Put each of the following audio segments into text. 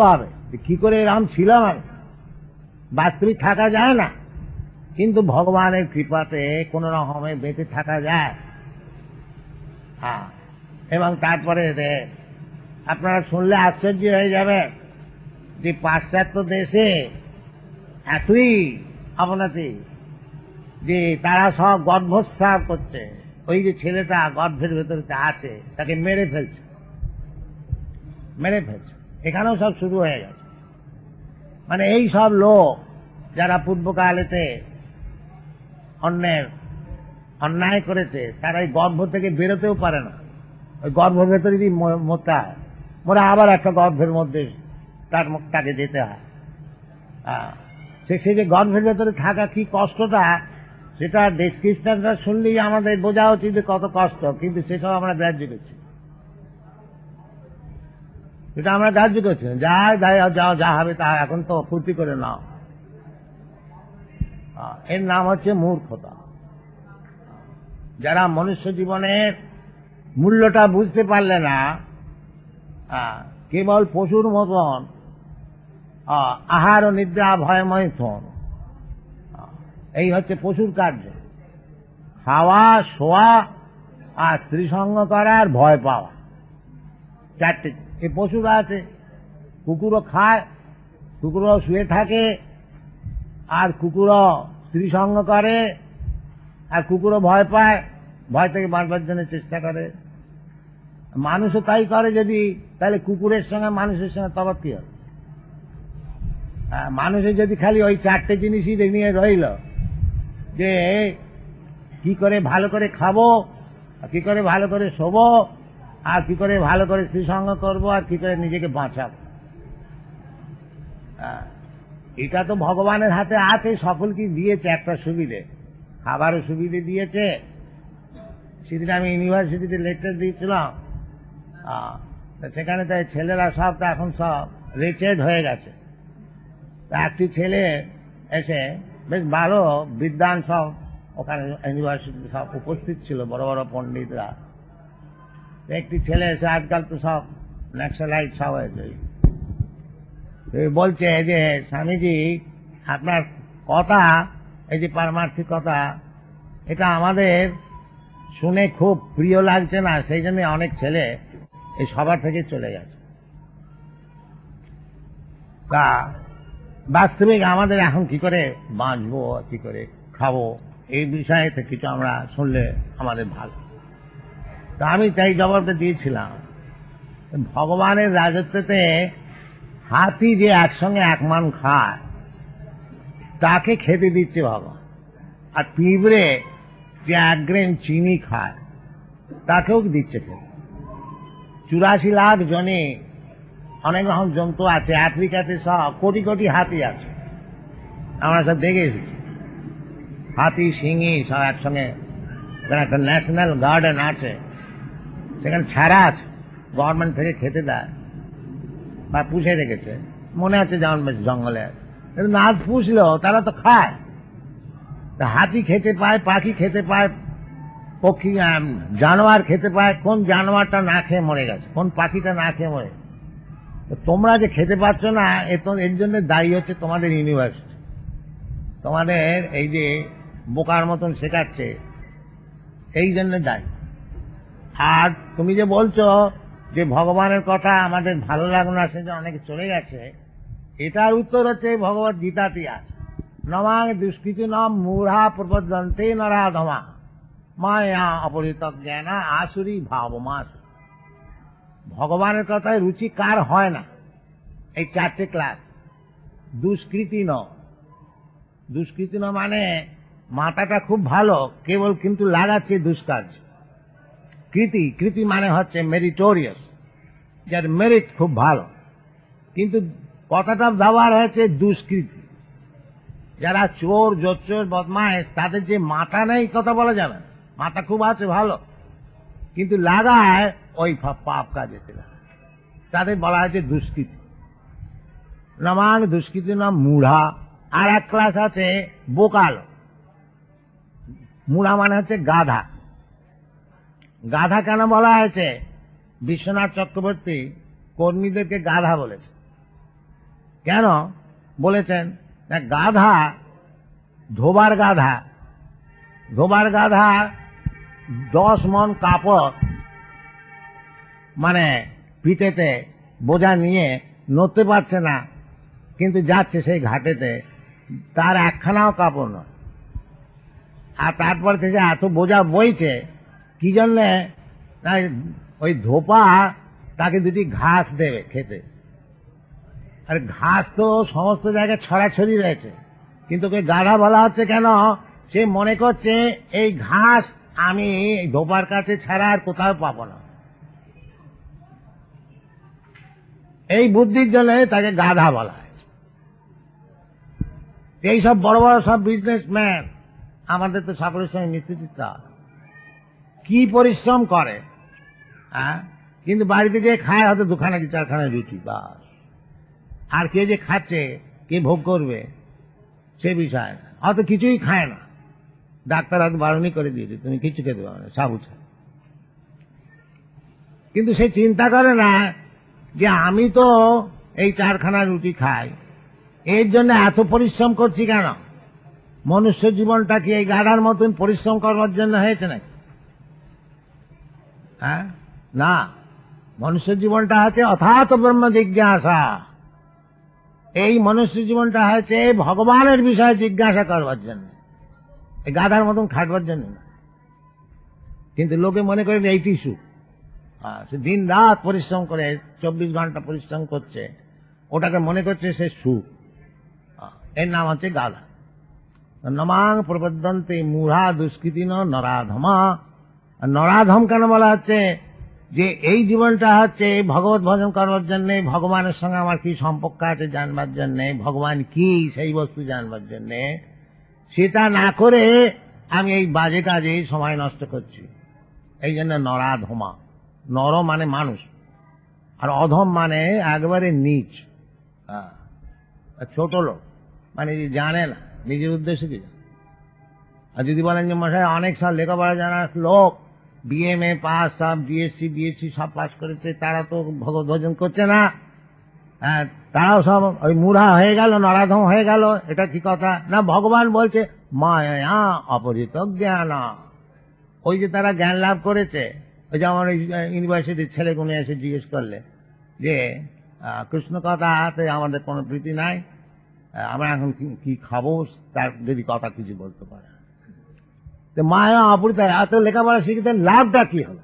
হবে কি করে এরকম ছিলাম আমি বাস্তবিক থাকা যায় না। কিন্তু ভগবানের কৃপাতে কোন রকমে বেঁচে থাকা যায়। হ্যাঁ। এবং তারপরে আপনারা শুনলে আশ্চর্য হয়ে যাবে যে পাশ্চাত্য দেশে এতই অবনতি যে তারা সব গর্ভস্রাব করছে। ওই যে ছেলেটা গর্ভের ভেতরে আছে, তাকে মেরে ফেলছে। মেরে ফেলছে। এখানেও সব শুরু হয়ে গেছে। মানে এই সব লোক যারা পূর্বকালেতে অন্যের অন্যায় করেছে, তারা এই গর্ভ থেকে বেরোতেও পারে না। ওই গর্ভের ভেতরে যদি ম- মরতে হয়, মরে আবার একটা গর্ভের মধ্যে তার তাকে যেতে হয়। সে সে যে গর্ভের ভেতরে থাকা কি কষ্টটা, সেটা ডেসক্রিপশনটা শুনলেই আমাদের বোঝা উচিত কত কষ্ট, কিন্তু সেসব আমরা গ্রাহ্য করছি। সেটা আমরা গ্রাহ্য করছি যা যাও যা হবে তা এখন তো ফুর্তি করে নাও। এর নাম হচ্ছে মূর্খতা। যারা মনুষ্য জীবনের মূল্যটা বুঝতে পারলে না কেবল পশুর মতন আহ, আহার ও নিদ্রা ভয়ময় থন এই হচ্ছে পশুর কার্য। খাওয়া শোয়া আর স্ত্রী সঙ্গ করা আর ভয় পাওয়া। চারটে এই পশুরা আছে, কুকুরও খায়, কুকুরও শুয়ে থাকে, আর কুকুরও স্ত্রী সঙ্গ করে, আর কুকুরও ভয় পায়, ভয় থেকে বাঁচবার জন্য চেষ্টা করে। মানুষও তাই করে যদি, তাহলে কুকুরের সঙ্গে মানুষের সঙ্গে তফাৎ কি হবে? মানুষের যদি খালি ওই চারটে জিনিসই নিয়ে রইল, যে কি করে ভালো করে খাব কি করে ভালো করে শোবো আর কি করে ভালো করে স্ত্রীসঙ্গ করব, আর কি করে নিজেকে বাঁচাবো? এটা তো ভগবানের হাতে আছে সকলকে দিয়েছে একটা সুবিধে? খাবারও সুবিধে দিয়েছে। সেদিন আমি ইউনিভার্সিটিতে লেকচার দিয়েছিলাম সেখানে তাই ছেলেরা সব তো এখন সব রিচেড হয়ে গেছে। তা একটি ছেলে এসে বেশ ভালো বিদ্যান সব ওখানে ইউনিভার্সিটি সব উপস্থিত ছিল, বড় বড় পণ্ডিতরা। একটি ছেলে এসে আজকাল তো সব ন্যাক্সালাইট সব হয়েছে বলছে যে, স্বামীজি, আপনার কথা, এই যে পারমার্থিক কথা, এটা আমাদের শুনে খুব প্রিয় লাগছে না, সেই জন্য অনেক ছেলে এই সবার থেকে চলে গেছে। তা বাস্তবিক আমাদের এখন কি করে বাঁচবো, কি করে খাব, এই বিষয়ে কিছু আমরা শুনলে আমাদের ভালো। তা আমি তাই জবাবটা দিয়েছিলাম। ভগবানের রাজত্বতে হাতি যে একসঙ্গে এক মান খায়, তাকে খেতে দিচ্ছে ভগবান। আর পিঁপড়ে যে এক গ্রেন চিনি খায়, তাকেও দিচ্ছে খেতে। চুরাশি লাখ জনে অনেক রকম জন্তু আছে, আফ্রিকাতে সব কোটি কোটি হাতি আছে। আমরা সব দেখে এসেছি। হাতি সিংহি সব একসঙ্গে একটা ন্যাশনাল গার্ডেন আছে। সেখানে ছাড়া আছে। গভর্নমেন্ট থেকে খেতে দেয় বা পুষে রেখেছে। মনে আছে যেমন জঙ্গলে। কিন্তু না পুষলেও তারা তো খায়। তা হাতি খেতে পায়, পাখি খেতে পায়, পক্ষী জানোয়ার খেতে পায়। কোন জানোয়ারটা না খেয়ে মরে গেছে? কোন পাখিটা না খেয়ে মরে তোমরা যে খেতে পারছ না এর জন্য দায়ী হচ্ছে তোমাদের ইউনিভার্সিটি তোমাদের এই যে বোকার মতন শেখাচ্ছে, এই জন্য দায়ী। আর তুমি যে বলছো যে ভগবানের কথা আমাদের ভালো লাগল না সেটা অনেকে চলে গেছে, এটার উত্তর হচ্ছে ভগবত গীতাতে আছে নমাং দুষ্কৃতি নাম মূঢ়া প্রবদন্তে নরাধমা। মায়া অপরিত জ্ঞান আসুরি ভাবমাস। ভগবানের কথায় রুচি কার হয় না? এই চারটে ক্লাস। দুষ্কৃতি ন। দুষ্কৃতি ন মানে মাথাটা খুব ভালো, কেবল কিন্তু লাগাচ্ছে দুষ্কার্য। কৃতি কৃতি মানে হচ্ছে মেরিটোরিয়াস যার মেরিট খুব ভালো। কিন্তু কথাটা ব্যবহার হয়েছে দুষ্কৃতি। যারা চোর, জোচ্চোর বদমাইশ তাদের যে মাথা নেই, কথা বলা যাবে মাথা খুব আছে, ভালো। কিন্তু লাগায় ওই পাপ লাগায়। তাদের বলা হয়েছে দুষ্কৃতি। নমাং দুষ্কৃতি নাম মুড়া। আর এক ক্লাস আছে বোকালো। মুড়া মানে হচ্ছে গাধা। গাধা কেন বলা হয়েছে? বিশ্বনাথ চক্রবর্তী কর্মীদেরকে গাধা বলেছে কেন বলেছেন? গাধা, ধোবার গাধা। ধোবার গাধা, দশ মন কাপড় মানে পিঠেতে বোঝা নিয়ে নড়তে পারছে না, কিন্তু যাচ্ছে সেই ঘাটেতে। তার একখানাও কাপড় নয়। আর তারপর থেকে এত বোঝা বইছে কি জন্যে? ওই ধোপা তাকে দুটি ঘাস দেবে খেতে। আর ঘাস তো সমস্ত জায়গায় ছড়াছড়ি রয়েছে। কিন্তু ওকে গাধা বলা হচ্ছে কেন? সে মনে করছে, এই ঘাস আমি ধোপার কাছে ছাড়া আর কোথাও পাবো না। এই বুদ্ধির জন্য তাকে গাধা বলা হয়েছে এই সব বড় বড় সব বিজনেসম্যান আমাদের তো সকলের সঙ্গে মিস্ত্রি কি পরিশ্রম করে হ্যাঁ? কিন্তু বাড়িতে যে খায়, হয়তো দুখানা কি চারখানা রুটি, বাস। আর কে যে খাচ্ছে, কে ভোগ করবে, সে বিষয় হয়তো কিছুই খায় না। ডাক্তার হয়তো বারণই করে দিয়েছে, তুমি কিছু খেতে পারো না, সাবু। কিন্তু সে চিন্তা করে না যে আমি তো এই চারখানা রুটি খাই, এর জন্য এত পরিশ্রম করছি কেন? মনুষ্য জীবনটা কি এই গাড়ার মতন পরিশ্রম করবার জন্য হয়েছে নাকি? হ্যাঁ? না। মনুষ্য জীবনটা আছে অথাত ব্রহ্ম জিজ্ঞাসা। এই মনুষ্য জীবনটা হয়েছে ভগবানের বিষয়ে জিজ্ঞাসা করবার জন্য। এই গাধার মতন খাটবার জন্য না। কিন্তু লোকে মনে করেন এইটি সুখ। সে দিন রাত পরিশ্রম করে, চব্বিশ ঘণ্টা পরিশ্রম করছে, ওটাকে মনে করছে সে সুখ। এর নাম হচ্ছে গাধা। নমাং প্রবদ্ধন্তে মূঢ়া দুষ্কৃতি নরাধমা। আর নরাধম কেন বলা হচ্ছে যে এই জীবনটা হচ্ছে ভগবত ভজন করবার জন্য, ভগবানের সঙ্গে আমার কি সম্পর্ক আছে জানবার জন্য, ভগবান কি সেই বস্তু জানবার জন্য, সেটা না করে আমি এই বাজে কাজে সময় নষ্ট করছি এই জন্য নরাধমা নর মানে মানুষ, আর অধম মানে একবারে নিচ হ্যাঁ। ছোট লোক মানে জানে না, নিজের উদ্দেশ্য কি? আর যদি বলেন যে মশাই, অনেক সাল লেখাপড়া জানা লোক বিএমএ পাস সব বিএসসি বিএসসি সব পাস করেছে তারা তো ভগবত ভজন করছে না। হ্যাঁ, তারাও সব ওই মুড়া হয়ে গেল নরাধম হয়ে গেল এটা কি কথা? না ভগবান বলছে মায়া অপরিত জ্ঞান। ওই যে তারা জ্ঞান লাভ করেছে ওই যে আমার ইউনিভার্সিটির ছেলে ছেলেগুলো এসে জিজ্ঞেস করলে যে কৃষ্ণ কথাতে আমাদের কোনো প্রীতি নাই আমরা এখন কি খাব? তার যদি কথা কিছু বলতে পারে। তো মায়া অপরিত এত লেখাপড়া শিখতে লাভটা কি হলো?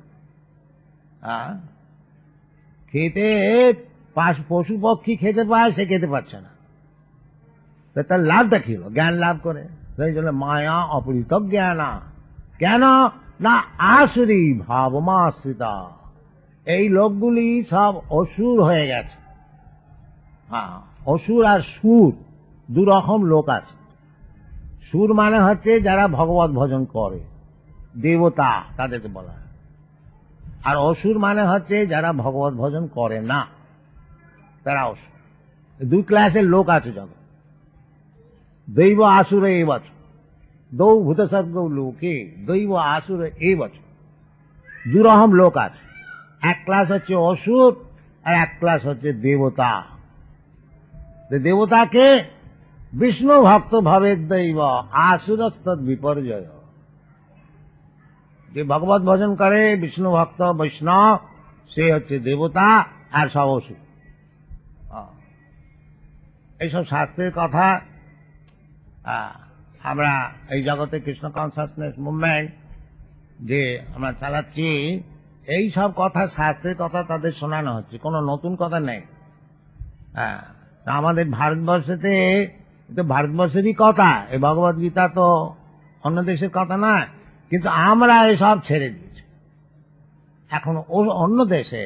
খেতে পাশ- পক্ষী খেতে পায়, সে খেতে পারছে না। তার লাভটা কি হলো? জ্ঞান লাভ করে। সেই জন্য মায়া অপরিত জ্ঞানা। কেন? না আসুরি ভাবমাশ্রিতা। এই লোকগুলি সব অসুর হয়ে গেছে। হ্যাঁ অসুর আর সুর দু রকম লোক আছে। সুর মানে হচ্ছে যারা ভগবত ভজন করে। দেবতা, তাদেরকে বলা আর অসুর মানে হচ্ছে যারা ভগবত ভজন করে না। তারা অসুর। দুই ক্লাসের লোক আছে জগৎ দৈব আসুর এই বছর। দৌ ভূত লোকে দৈব আসুর এই বছর। দুরকম লোক আছে। এক ক্লাস হচ্ছে অসুর আর এক ক্লাস হচ্ছে দেবতা। দেবতাকে বিষ্ণু ভক্ত ভাবে দৈব আসুরস্তৎ বিপর্যয় যে ভগবত ভজন করে বিষ্ণু ভক্ত বৈষ্ণব সে হচ্ছে দেবতা আর সব অসুর এইসব শাস্ত্রের কথা আমরা এই জগতে কৃষ্ণ কনসাসনেস মুভমেন্ট যে আমরা চালাচ্ছি এই সব কথা শাস্ত্রের কথা তাদের শোনানো হচ্ছে কোনো নতুন কথা নেই হ্যাঁ আমাদের ভারতবর্ষেতে এ তো ভারতবর্ষেরই কথা এই ভগবত গীতা তো অন্য দেশের কথা না কিন্তু আমরা এসব ছেড়ে দিয়েছি। এখন অন্য দেশে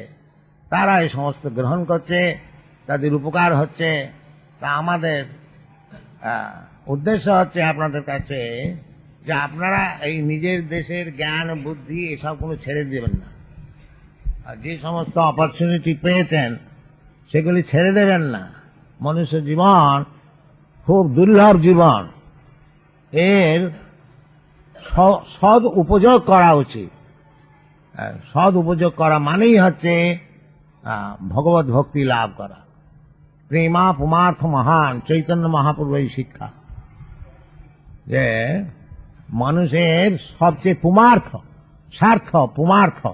তারা এই সমস্ত গ্রহণ করছে, তাদের উপকার হচ্ছে, তা আমাদের উদ্দেশ্য হচ্ছে আপনাদের কাছে যে আপনারা এই নিজের দেশের জ্ঞান, বুদ্ধি এসব কোনো ছেড়ে দেবেন না। আর যে সমস্ত অপরচুনিটি পেয়েছেন, সেগুলি ছেড়ে দেবেন না। মনুষ্য জীবন খুব দুর্লভ জীবন। এর সদ উপযোগ করা উচিত। সদ উপযোগ করা মানেই হচ্ছে ভগবত ভক্তি লাভ করা। প্রেমা পুমার্থ মহান, চৈতন্য মহাপ্রভু এই শিক্ষা। যে মানুষের সবচেয়ে পুমার্থ স্বার্থ পুমার্থ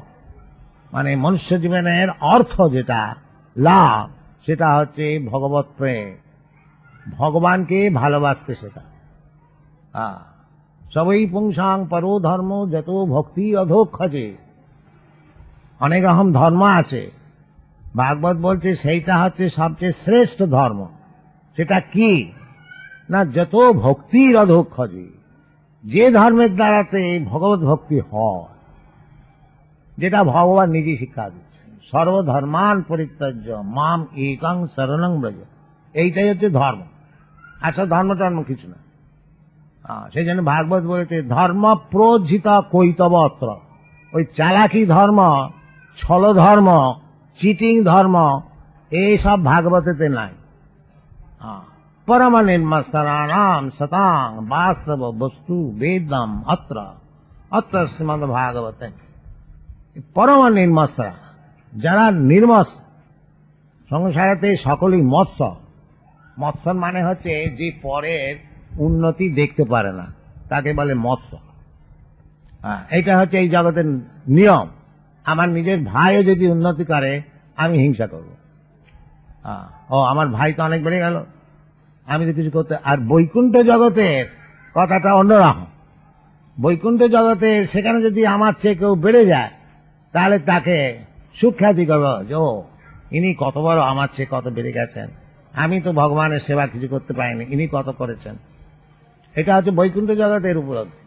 মানে মনুষ্য জীবনের অর্থ যেটা, লাভ, সেটা হচ্ছে ভগবত প্রেম। ভগবানকে ভালোবাসতে সেটা সবই পুংসাং পরো ধর্ম যত ভক্তি অধোক্ষজে অনেক রকম ধর্ম আছে। ভাগবত বলছে সেইটা হচ্ছে সবচেয়ে শ্রেষ্ঠ ধর্ম। সেটা কি? না যত ভক্তির অধোক্ষজে যে। ধর্মের দ্বারাতে ভগবত ভক্তি হয় যেটা ভগবান নিজে শিক্ষা দিচ্ছেন সর্বধর্মান পরিত্যাজ্য মাম একং শরণং ব্রজ। এইটাই হচ্ছে ধর্ম। আসলে ধর্ম টর্ম কিছু না। সেই জন্য ভাগবত বলেছে, ধর্ম প্রোজ্ঝিত কৈতবত্র ওই চালাকি ধর্ম, ছল ধর্ম, চিটিং ধর্ম, এইসব ভাগবতেতে নাই। পরম নির্মসরাণাম সতাং বাস্তব বস্তু বেদম অত্র। অত্র শ্রীমদ ভাগবত। পরম নির্মসরা যারা নির্মস, সংসারেতে সকলেই মৎস্য মৎস্য মানে হচ্ছে যে পরের উন্নতি দেখতে পারে না। তাকে বলে মৎস্য হ্যাঁ, এটা হচ্ছে এই জগতের নিয়ম। আমার নিজের ভাইও যদি উন্নতি করে আমি হিংসা করব। হ্যাঁ, ও আমার ভাই তো অনেক বেড়ে গেল। আমি তো কিছু করতে আর বৈকুণ্ঠ জগতের কথাটা অন্যরকম। বৈকুণ্ঠ জগতে সেখানে যদি আমার চেয়ে কেউ বেড়ে যায় তাহলে তাকে সুখ্যাতি করব যে ও ইনি কত বড় আমার চেয়ে কত বেড়ে গেছেন। আমি তো ভগবানের সেবা কিছু করতে পারিনি, ইনি কত করেছেন? এটা হচ্ছে বৈকুণ্ঠ জগতের উপলব্ধি।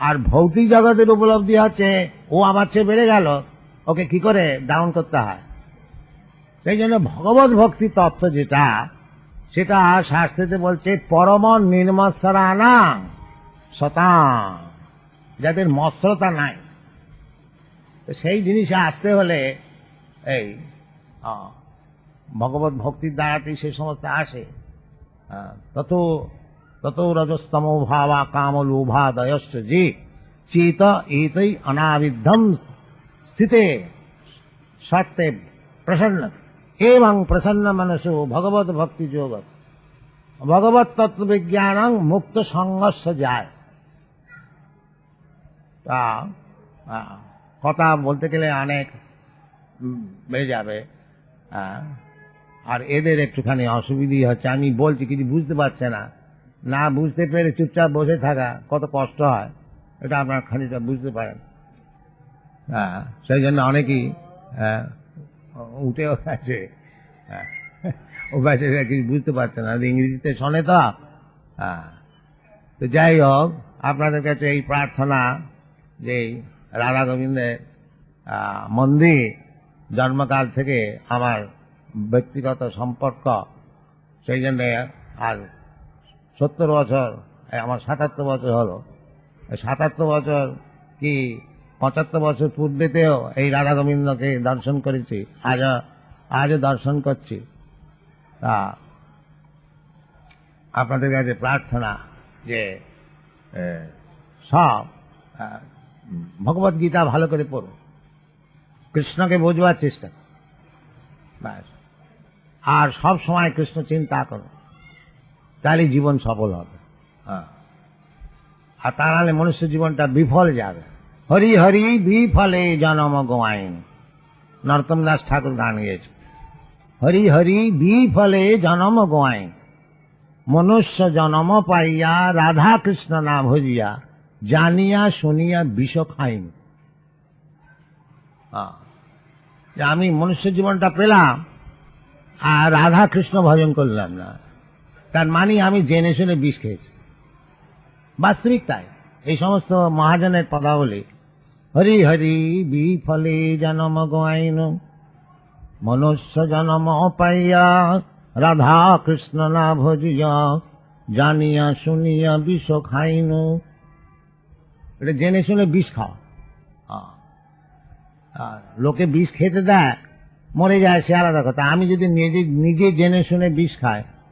আর ভৌতিক জগতের উপলব্ধি হচ্ছে, ও আমার চেয়ে বেড়ে গেল, ওকে কি করে ডাউন করতে হয়? সেই জন্য ভগবত ভক্তি তত্ত্ব যেটা, সেটা শাস্ত্রীতে বলছে, পরম নির্মৎসরানা শতাং যাদের মৎসরতা নাই। সেই জিনিসে আসতে হলে, এই ভগবত ভক্তির দ্বারাতেই সে সমস্ত আসে। তত তত রজস্তম ভাবা কাম লোভাদয়শ্চ যে চেত এতই অনাবিদ্ধম স্থিতে সত্যে প্রসন্ন এবং প্রসন্ন মনসো ভগবত ভক্তি যোগ ভগবত তত্ত্ব বিজ্ঞান মুক্ত সংঘর্ষ যায়। তা কথা বলতে গেলে অনেক বেড়ে যাবে। আহ, আর এদের একটুখানি অসুবিধি হচ্ছে। আমি বলছি কিছু বুঝতে পারছে না। না বুঝতে পেরে চুপচাপ বসে থাকা কত কষ্ট হয় এটা আপনার খানিকটা বুঝতে পারেন। হ্যাঁ সেই জন্য অনেকেই হ্যাঁ, উঠেও গেছে ব্যাচে কিছু বুঝতে পারছে না। ইংরেজিতে শোনে তো হ্যাঁ। তো যাই হোক আপনাদের কাছে এই প্রার্থনা যে রাধা গোবিন্দের মন্দির জন্মকাল থেকে আমার ব্যক্তিগত সম্পর্ক, সেই জন্য আজ সত্তর বছর আমার সাতাত্তর বছর হলো। সাতাত্তর বছর কি পঁচাত্তর বছর পূর্বেতেও এই রাধা গোবিন্দকে দর্শন করেছি, আজও আজও দর্শন করছি। তা আপনাদের কাছে প্রার্থনা যে সব ভগবত গীতা ভালো করে পড়ো কৃষ্ণকে বোঝবার চেষ্টা। ব্যাস। আর সব সময় কৃষ্ণ চিন্তা করো। তাহলে জীবন সফল হবে। হ্যাঁ। আর তা নাহলে মনুষ্য জীবনটা বিফল যাবে। হরি হরি বিফলে জনম গোয়াইন। নরতম দাস ঠাকুর গান গিয়েছে। হরি হরি বিফলে জনম গোয়াইন। মনুষ্য জনম পাইয়া রাধা কৃষ্ণ না ভজিয়া জানিয়া শুনিয়া বিষ খাইন। হ্যাঁ। আমি মনুষ্য জীবনটা পেলাম আর রাধা কৃষ্ণ ভজন করলাম না তার মানে আমি জেনে শুনে বিষ খেয়েছি। বাস্তবিক তাই। এই সমস্ত মহাজনের পদাবলী। হরি হরি বিফলে জনম গাইন মনুষ্য জনম অপাইয়া। রাধা কৃষ্ণ না ভজিয়া। জানিয়া শুনিয়া বিষ খাইন। এটা জেনে শুনে বিষ খাওয়া। লোকে বিষ খেতে দেয়। মরে যায়, সে আলাদা কথা। আমি যদি নিজে নিজে জেনে শুনে বিষ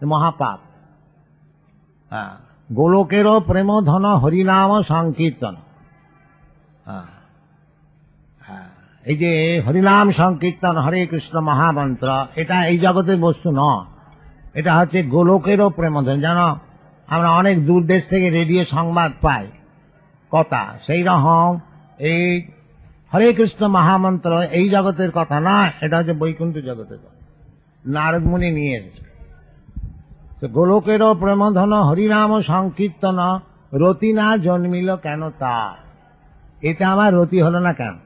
তো মহাপাপ। হ্যাঁ। গোলকেরও প্রেম ধন হরিনাম সংকীর্তন। হ্যাঁ। হ্যাঁ। এই যে হরিনাম সংকীর্তন, হরে কৃষ্ণ মহামন্ত্র, এটা এই জগতের বস্তু নয়। এটা হচ্ছে গোলকেরও প্রেমধন। যেন আমরা অনেক দূর দেশ থেকে রেডিও সংবাদ পাই। কথা। সেই রকম এই হরে কৃষ্ণ মহামন্ত্র, এই জগতের কথা না, এটা হচ্ছে বৈকুণ্ঠ জগতের কথা। নারদ মুনি নিয়ে এসেছে। গোলকেরও প্রেমধন হরিনাম সংকীর্তন, রতি না জন্মিল কেন তা এতে আমার রতি হলো না কেন?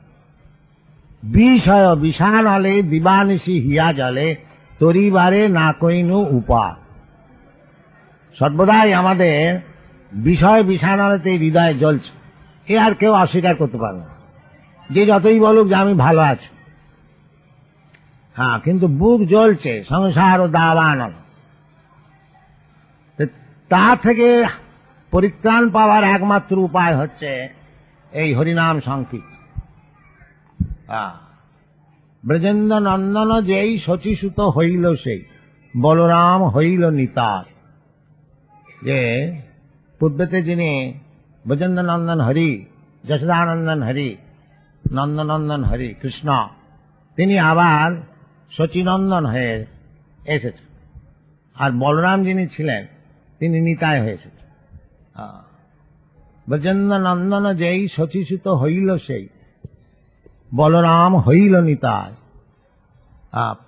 বিষয় বিষাণ হলে, দিবানিশি হিয়া জলে তরিবারে না কইনু উপা। সর্বদাই আমাদের বিষয় বিষাণালতে হৃদয়ে জ্বলছে। এ আর কেউ অস্বীকার করতে পারবে না। যে যতই বলুক যে আমি ভালো আছি। হ্যাঁ কিন্তু বুক জ্বলছে, সংসার ও দাবান তা থেকে পরিত্রাণ পাওয়ার একমাত্র উপায় হচ্ছে এই হরিনাম সংকীর্তন। হ্যাঁ। ব্রজেন্দ্র নন্দন যেই শচীসুত হইল সেই, বলরাম হইল নিতার। যে পূর্বেতে যিনি ব্রজেন্দ্র নন্দন হরি, যশোদানন্দন হরি নন্দনন্দন হরি কৃষ্ণ। তিনি আবার শচীনন্দন হয়ে এসেছেন। আর বলরাম যিনি ছিলেন, তিনি নিতায় হয়েছেন হ্যাঁ। ব্রজেন্দ্র নন্দন যেই শচীসুত হইল সেই, বলরাম হইল নিতায়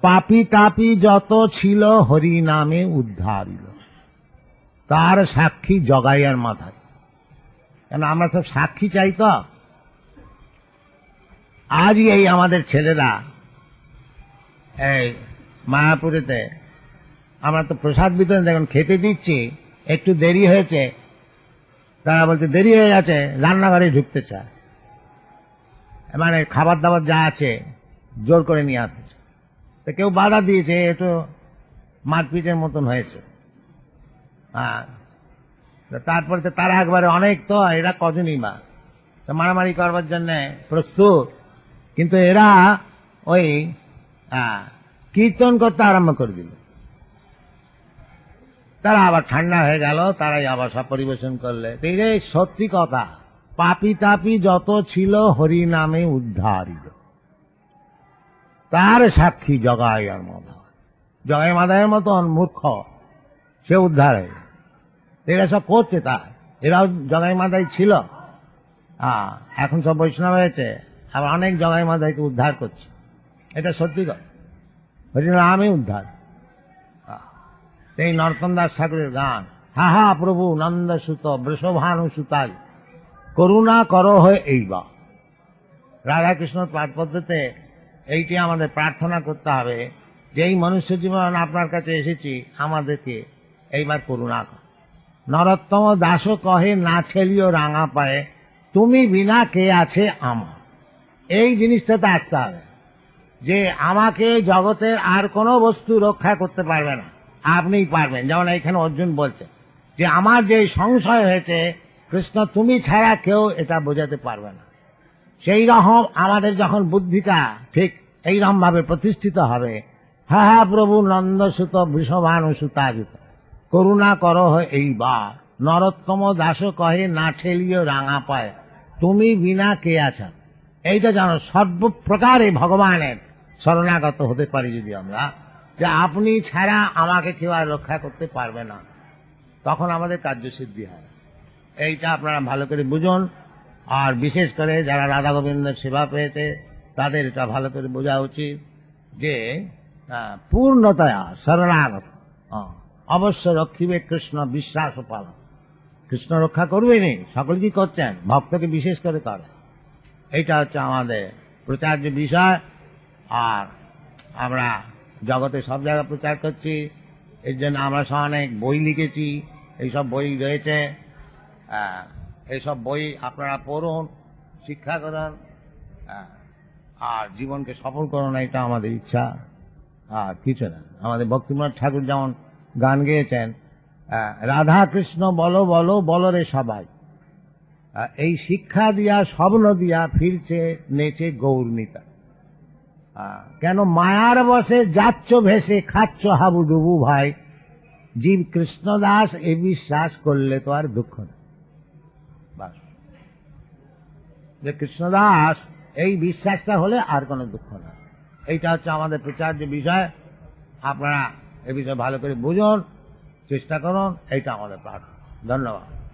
পাপি তাপি যত ছিল হরি নামে উদ্ধারিল। তার সাক্ষী জগাইয়ার মাথায়। কেন, আমরা সব সাক্ষী চাই তো? আজই এই আমাদের ছেলেরা এই মায়াপুরেতে, আমরা তো প্রসাদ বিতরণ, দেখুন, খেতে দিচ্ছি, একটু দেরি হয়েছে। তারা বলছে, দেরি হয়ে গেছে, রান্নাঘরে ঢুকতে চায়। মানে খাবার দাবার যা আছে, জোর করে নিয়ে আসছে তো কেউ বাধা দিয়েছে একটু মারপিটের মতন হয়েছে। হ্যাঁ তারপরে তো তারা একবারে অনেক, তো এরা কজনই তো মারামারি করবার জন্য প্রস্তুত। কিন্তু এরা ওই কীর্তন করতে আরম্ভ করে দিল। তারা আবার ঠান্ডা হয়ে গেল, তারাই আবার সব পরিবেশন করলে। এই সত্যি কথা, পাপি তাপি যত ছিল হরি নামে উদ্ধারিত। তার সাক্ষী জগাইয়ার মাধা জগাই মাধায়ের মতন মূর্খ, সে উদ্ধার হয়ে। এরা সব করছে তা এরাও জগাই মাদাই ছিল। এখন সব বৈষ্ণব হয়েছে। আবার অনেক জগাই মাদাইকে উদ্ধার করছে। এটা সত্যি কথা। হরিনামে উদ্ধার। এই নরতন দাস ঠাকুরের গান। হা হা প্রভু নন্দ সুত বৃষভানু সুতাই করুণা করো হয়ে এইবা। রাধাকৃষ্ণ পাদ পদ্ধতিতে এইটি আমাদের প্রার্থনা করতে হবে যে এই মনুষ্য জীবন আপনার কাছে এসেছি, আমাদেরকে এইবার করুণা কর। নরোত্তম দাসও কহে, না ছেলিও রাঙা পায়ে। তুমি বিনা কে আছে আমার? এই জিনিসটাতে আসতে হবে। যে আমাকে জগতের আর কোনো বস্তু রক্ষা করতে পারবে না। আপনিই পারবেন। যেমন এখানে অর্জুন বলছে যে, আমার যে সংশয় হয়েছে, কৃষ্ণ তুমি ছাড়া কেউ এটা বোঝাতে পারবে না। সেই রকম আমাদের যখন বুদ্ধিটা ঠিক এইরকম ভাবে প্রতিষ্ঠিত হবে হা হা প্রভু নন্দসুত বৃষভানু সুতাজিত করুণা কর এইবার। নরোত্তম দাস কহে, না ঠেলিও রাঙা পায়। তুমি বিনা কে আছো? এইটা জানো সর্বপ্রকারে ভগবানের শরণাগত হতে পারি যদি আমরা, যে আপনি ছাড়া আমাকে কেউ আর রক্ষা করতে পারবে না। তখন আমাদের কার্যসিদ্ধি হয়। এইটা আপনারা ভালো করে বুঝুন। আর বিশেষ করে যারা রাধা গোবিন্দের সেবা পেয়েছে, তাদের এটা ভালো করে বোঝা উচিত যে পূর্ণতয়া, শরণাগত। অবশ্য রক্ষিবে কৃষ্ণ বিশ্বাস পালন। কৃষ্ণ রক্ষা করবেনি সকল কি করছেন? ভক্তকে বিশেষ করে করে এইটা হচ্ছে আমাদের প্রচার্য বিষয়। আর আমরা জগতে সব জায়গায় প্রচার করছি। এর জন্য আমরা অনেক বই লিখেছি। এইসব বই রয়েছে। এইসব বই আপনারা পড়ুন, শিক্ষা করুন আর জীবনকে সফল করুন, এটা আমাদের ইচ্ছা। আর কিছু না। আমাদের ভক্তিনাথ ঠাকুর যেমন গান গেয়েছেন রাধা কৃষ্ণ বলো বলো বলো রে সবাই। এই শিক্ষা দিয়া, স্বপ্ন দিয়া ফিরছে, নেচে গৌরমিতা কেন মায়ার বসে যাচ্ছ ভেসে, খাচ্ছ হাবুডুবু ভাই। জীব কৃষ্ণদাস এ বিশ্বাস করলে তো আর দুঃখ বাস। যে কৃষ্ণদাস এই বিশ্বাসটা হলে আর কোনো দুঃখ না এইটা হচ্ছে আমাদের প্রচার্য বিষয়। আপনারা এ বিষয়ে ভালো করে বুঝুন, চেষ্টা করুন, এইটা আমাদের প্রার্থনা। ধন্যবাদ।